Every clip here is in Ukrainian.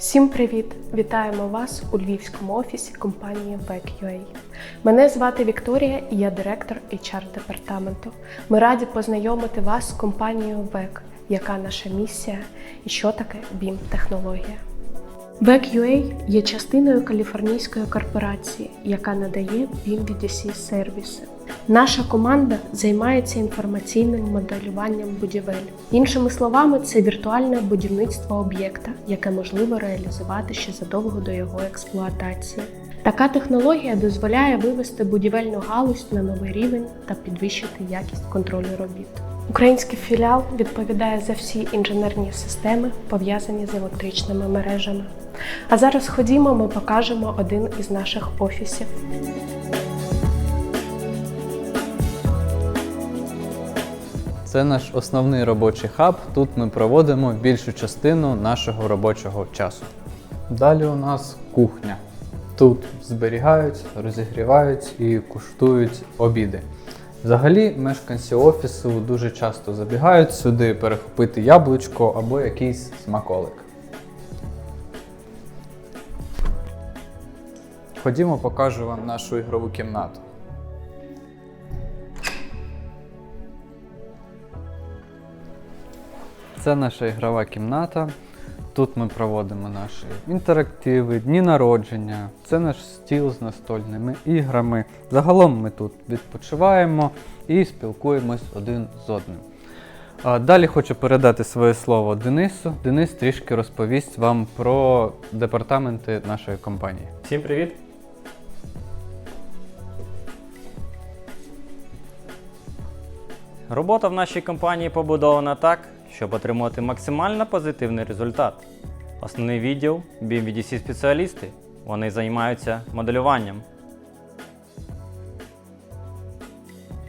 Всім привіт! Вітаємо вас у львівському офісі компанії VEC.UA. Мене звати Вікторія і я директор HR департаменту. Ми раді познайомити вас з компанією VEC, яка наша місія і що таке BIM технологія. VEC.UA є частиною каліфорнійської корпорації, яка надає BIM VDC сервіси. Наша команда займається інформаційним моделюванням будівель. Іншими словами, це віртуальне будівництво об'єкта, яке можливо реалізувати ще задовго до його експлуатації. Така технологія дозволяє вивести будівельну галузь на новий рівень та підвищити якість контролю робіт. Український філіал відповідає за всі інженерні системи, пов'язані з електричними мережами. А зараз ходімо, ми покажемо один із наших офісів. Це наш основний робочий хаб. Тут ми проводимо більшу частину нашого робочого часу. Далі у нас кухня. Тут зберігають, розігрівають і куштують обіди. Взагалі, мешканці офісу дуже часто забігають сюди перехопити яблучко або якийсь смаколик. Ходімо, покажу вам нашу ігрову кімнату. Це наша ігрова кімната. Тут ми проводимо наші інтерактиви, дні народження. Це наш стіл з настольними іграми. Загалом ми тут відпочиваємо і спілкуємось один з одним. Далі хочу передати своє слово Денису. Денис трішки розповість вам про департаменти нашої компанії. Всім привіт! Робота в нашій компанії побудована так, щоб отримати максимально позитивний результат. Основний відділ BMVDC спеціалісти. Вони займаються моделюванням.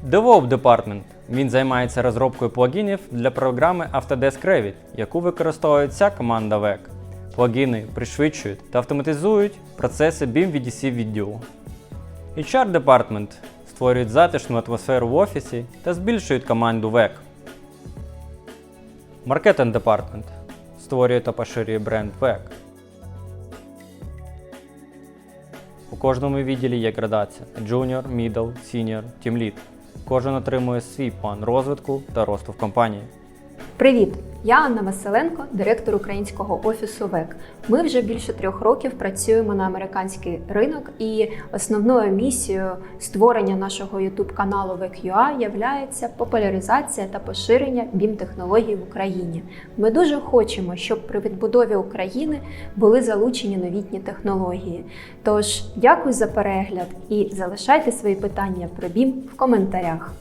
DevOps Department. Він займається розробкою плагінів для програми Autodesk Revit, яку використовує ця команда VEC. Плагіни пришвидшують та автоматизують процеси BIM VDC відділу. HR Department створюють затишну атмосферу в офісі та збільшують команду VEC. Marketing департмент створює та поширює бренд ВЕК. У кожному відділі є градація Junior, Middle, Senior, Team Lead. Кожен отримує свій план розвитку та росту в компанії. Привіт! Я Анна Василенко, директор українського офісу ВЕК. Ми вже більше трьох років працюємо на американський ринок, і основною місією створення нашого youtube каналу VEC.UA являється популяризація та поширення BIM технологій в Україні. Ми дуже хочемо, щоб при відбудові України були залучені новітні технології. Тож дякую за перегляд і залишайте свої питання про BIM в коментарях.